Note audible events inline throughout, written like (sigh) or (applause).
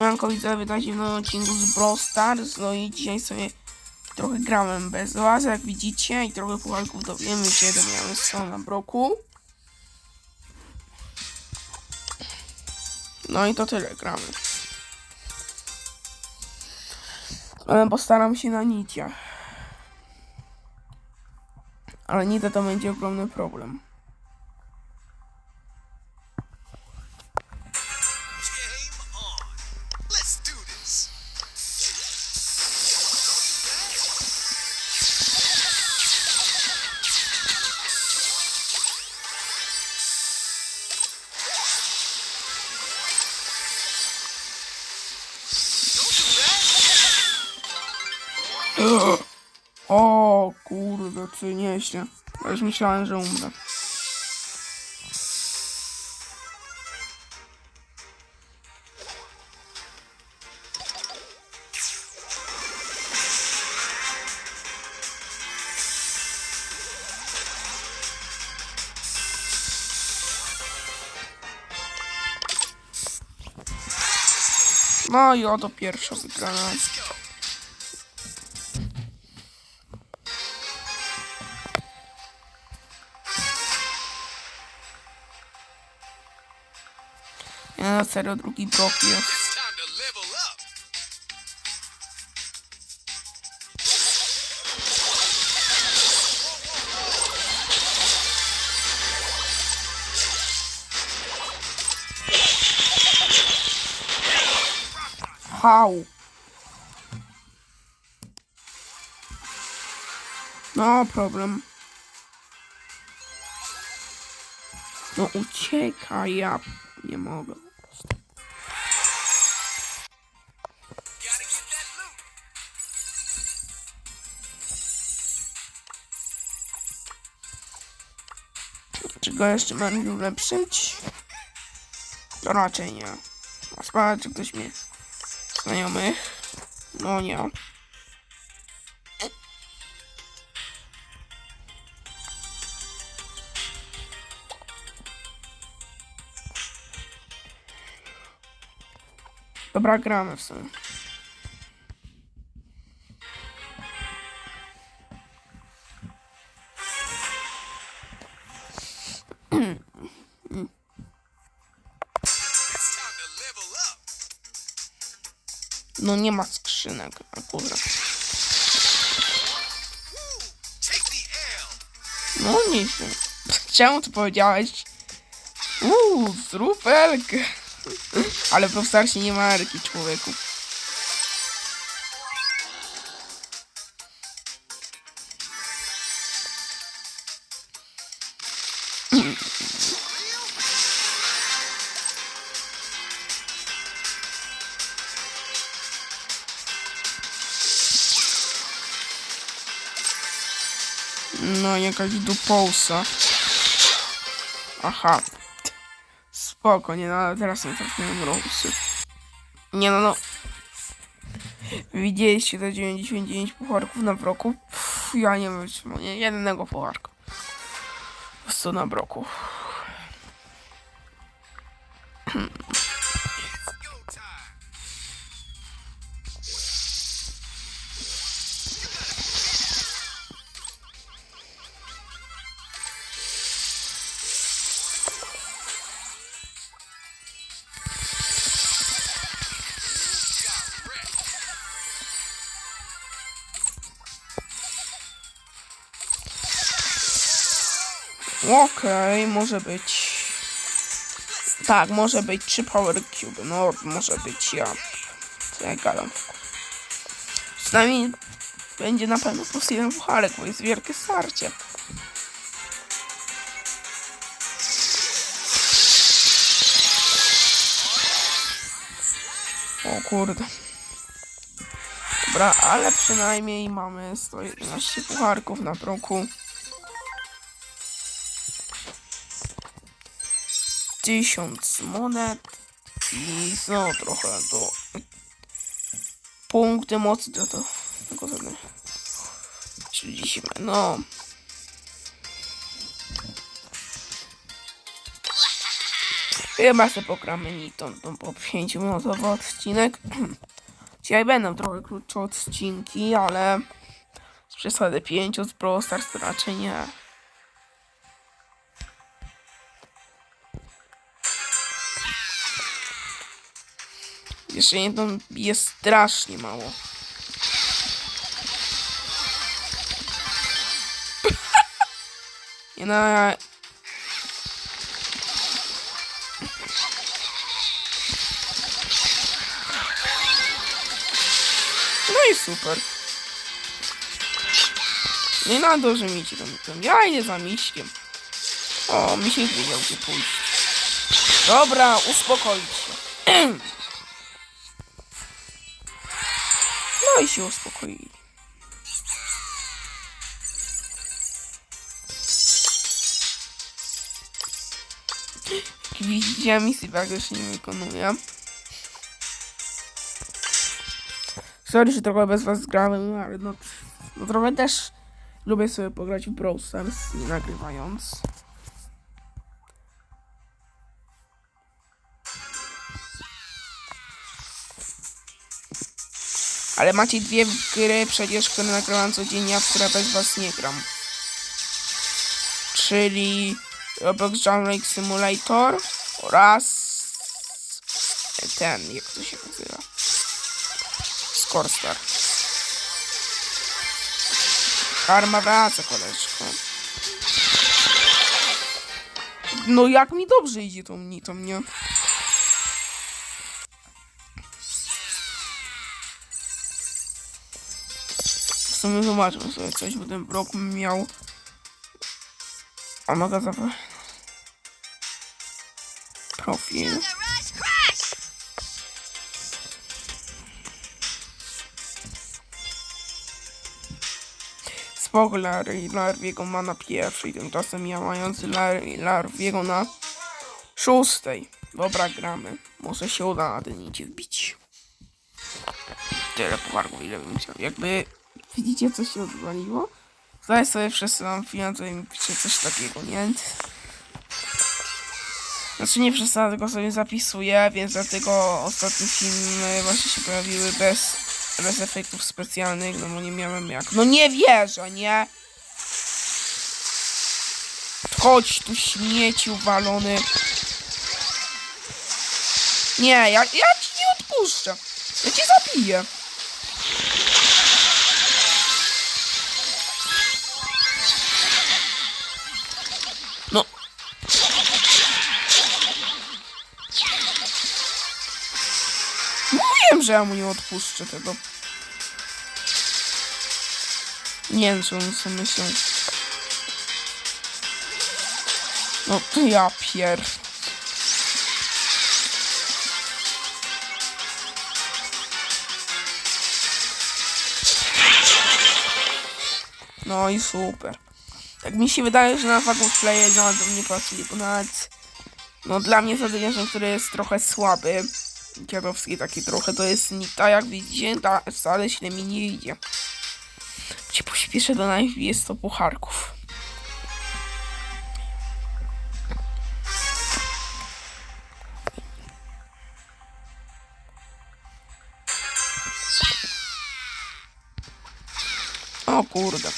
Manko widzowie, witajcie w nowym odcinku z Brawl Stars. No i dzisiaj sobie trochę grałem bez was, jak widzicie, i trochę pucharków dowiemy się, to miałem są na broku. No i to tyle gramy. Ale postaram się na niciach. Ale nita to będzie ogromny problem. Ty nieźle. Ja już myślałem, że umrę. No i oto pierwsza wygrana. Na serio drugi blok jest. Hał. No problem. No uciekaj, ja nie mogę. Czy go jeszcze będę ulepszyć? To raczej nie. A sprawdzę, czy ktoś mnie znajomych. No nie. Dobra, gramy w sumie. No nie ma skrzynek akurat. No nieźle. Czemu to powiedziałeś? Uuu, zrób elkę. Ale po starsi nie ma erki, człowieku. No, jakaś dupousa. Aha. Spoko, nie no, ale teraz nie trafiłem Rose'y. Nie no, no. Widzieliście te 99 pucharków na broku? Pff, ja nie wiem, nie jednego pucharka. Po prostu na broku. Okej, może być. Tak, może być 3 Power Cube. No, może być ja. Co ja gadam. Przynajmniej będzie na pewno plus jeden pucharek, bo jest wielkie starcie. O kurde. Dobra, ale przynajmniej mamy 111 pucharków na broku. Tysiąc monet i znowu trochę do punkty mocy to to tego sobie śledzimy. No. Chyba sobie pogramy Niton, to po 5 minutowy odcinek. (clears throat) Dzisiaj będą trochę krótsze odcinki, ale z przesady 5 z Brawl Stars raczej nie. Jeszcze jedną jest strasznie mało. (laughs) Nie no, No i super. Nie nadal, że mi ci tam, tam. Ja idę za miśkiem. O, misiek wiedział gdzie pójść. Dobra, uspokoić się. (clears throat) I się uspokoili. Jak widzicie, misji praktycznie nie wykonuję. Sorry, że trochę bez was grałem, ale no, no trochę też lubię sobie pograć w Brawl Stars, nie nagrywając. Ale macie dwie gry przecież, które nagrywam codziennie, a w które bez was nie gram. Czyli Roblox Jungle Simulator oraz ten, jak to się nazywa? Scorestar. Karma wraca, koleżko. No jak mi dobrze idzie tą nitą, nie? W sumie zobaczmy sobie coś, bo ten blok miał... A mogę zapać... Profil. Spoko Larry, Larwiego ma na pierwszej, tymczasem ja mający Larry, Larwiego na szóstej. Dobra, gramy. Może się uda na ten idzie wbić. Tyle pucharków, ile bym chciał. Jakby widzicie, co się odwaliło? Zaraz sobie przesyłam pieniądze i mi pisze coś takiego, nie? Znaczy nie przesyłam, tylko sobie zapisuję, więc dlatego ostatnie filmy właśnie się pojawiły bez, bez efektów specjalnych, no bo nie miałem jak. No nie wierzę, nie? Chodź tu śmieci uwalony. Nie, ja, ja ci nie odpuszczę. Ja cię zabiję. Że ja mu nie odpuszczę tego. Nie wiem, on sobie myślał. No to ja pier... No i super. Tak mi się wydaje, że na Fagów Player nawet do mnie pasuje, bo nawet no dla mnie zadymiarzem, który jest trochę słaby, kierowski taki trochę, to jest Nita, jak widzicie, ta, wcale źle mi nie idzie. Cię pośpieszę do najpierw jest to pucharków. O kurde.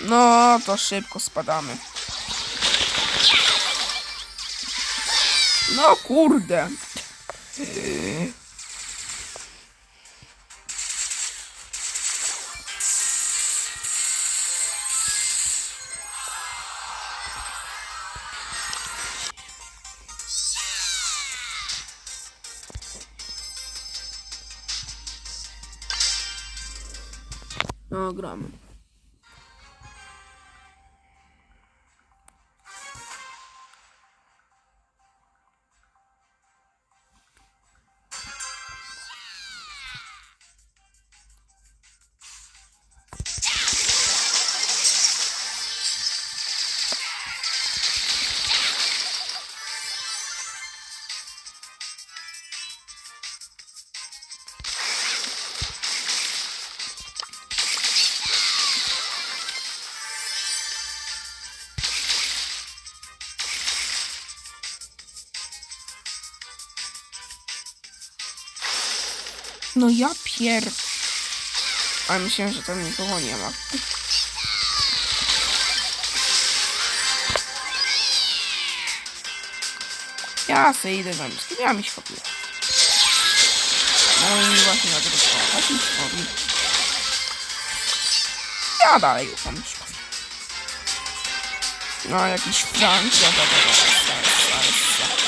No, to szybko spadamy. No kurde. No, gramy. No ja pier... Ale myślałem, że tam nikogo nie ma. Ja se idę za nim. Ja mi się No i właśnie na tego tak mi się Ja dalej ufam Miśkowi. No jakiś Frank, ja da, da, da, da,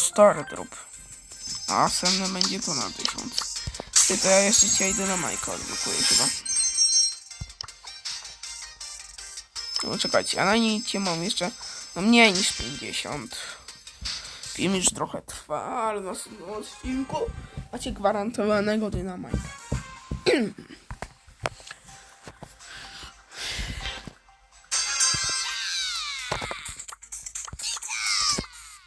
stary drop. A następny będzie na tysiąc. Ty to ja jeszcze dzisiaj idę na Majka odblokuję chyba. No czekajcie, a na niej mam jeszcze no mniej niż 50. Film już trochę trwa, ale na następnym odcinku macie gwarantowanego dynamajka. (clears throat)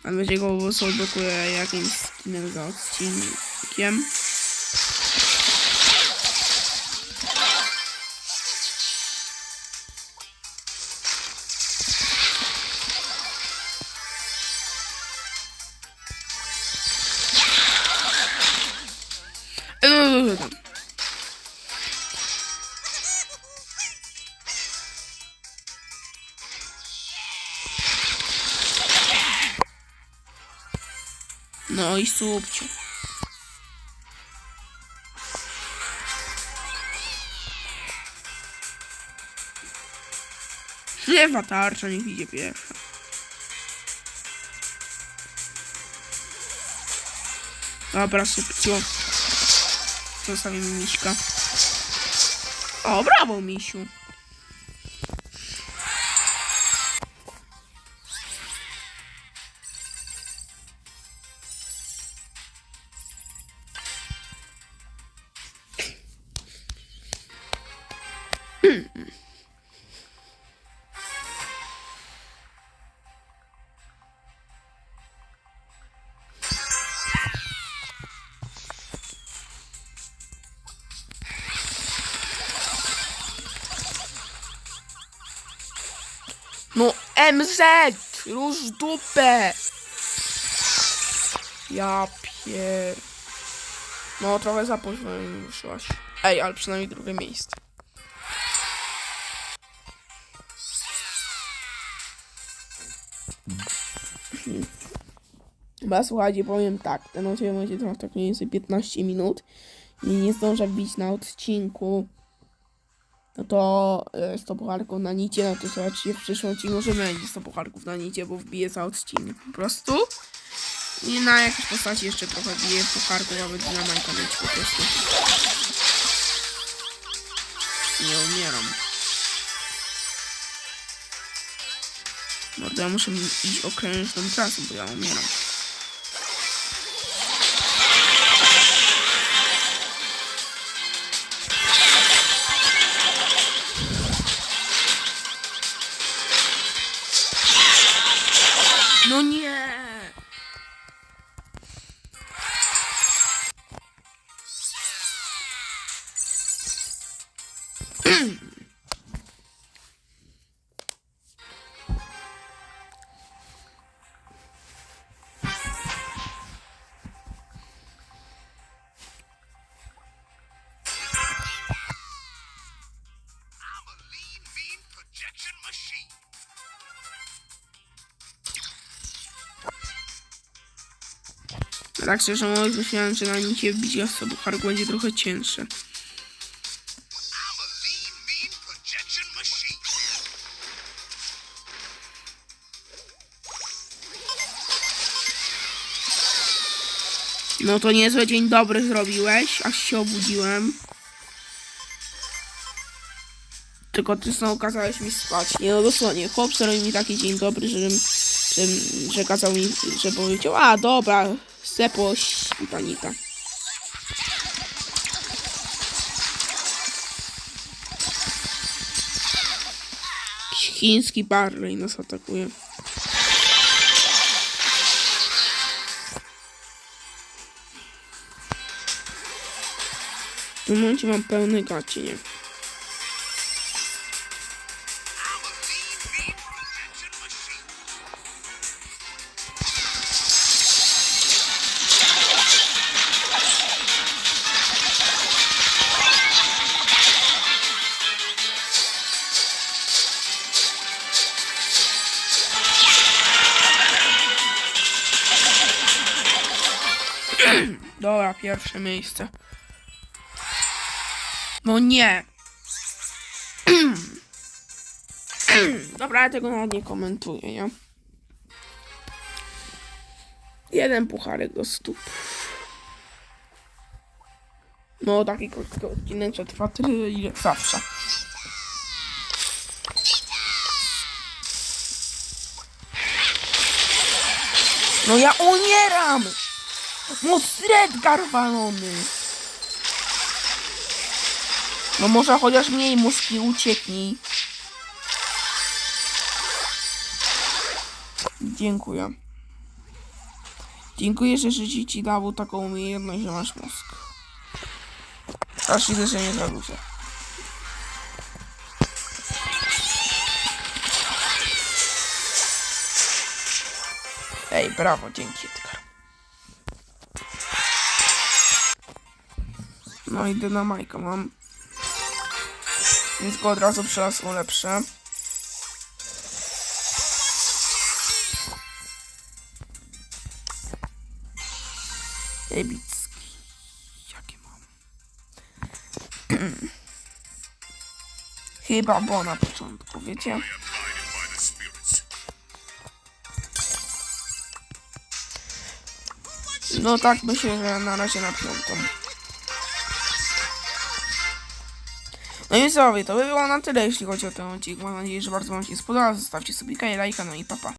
A będzie go odblokuje jakimś skinem za odcinkiem. No i subcio. Lewa tarcza, niech idzie pierwsza. Dobra, subcio. Zostawimy miśka. O, brawo, misiu. MZ! Róż dupę! Ja pier... No trochę za późno ruszyłaś. Ej, ale przynajmniej drugie miejsce. Chyba słuchajcie, powiem tak, ten odcinek będzie trwał tak mniej więcej 15 minut i nie zdążę wbić na odcinku no to e, 100 pucharków na nicie, no to zobaczcie w przyszłym odcinku, że będzie 100 pucharków na nicie, bo wbiję za odcinek po prostu. I na jakieś postaci jeszcze trochę biję pucharków, aby na Majka mieć po prostu. Nie umieram. Mordo, ja muszę iść okrężną trasą, bo ja umieram. Tak szczerze mówiąc, myślałem, że na nicie wbić jasno, bo Hark będzie trochę machine. No to niezły dzień dobry zrobiłeś, aż się obudziłem. Tylko ty znowu kazałeś mi spać. Nie no dosłownie, chłop zrobił mi taki dzień dobry, żebym, żebym że kazał mi, że powiedział, a dobra, sepo. Jakiś chiński Barley nas atakuje. W tym momencie mam pełny gacie, nie? Pierwsze miejsce. No nie. (clears throat) Dobra, ja tego nawet nie komentuję, nie? Jeden pucharek do stóp. No, taki krótki odcinek trwa tyle, ile zawsze. No ja umieram! No Redgar walony! No może chociaż mniej mózgi ucieknij. Dziękuję. Dziękuję, że życie ci dało taką umiejętność, że masz mózg. Aż widzę, że nie za dużo. Ej, brawo, dzięki Edgar. No i dynamajka mam. Więc go od razu przelazło lepsze. Epicki. Jakie mam? (clears throat) Chyba bo na początku, wiecie? No tak, myślę, że na razie na piątą. No i co, to by było na tyle, jeśli chodzi o ten odcinek. Mam nadzieję, że bardzo Wam się spodobał. Zostawcie sobie lajka, no i papa.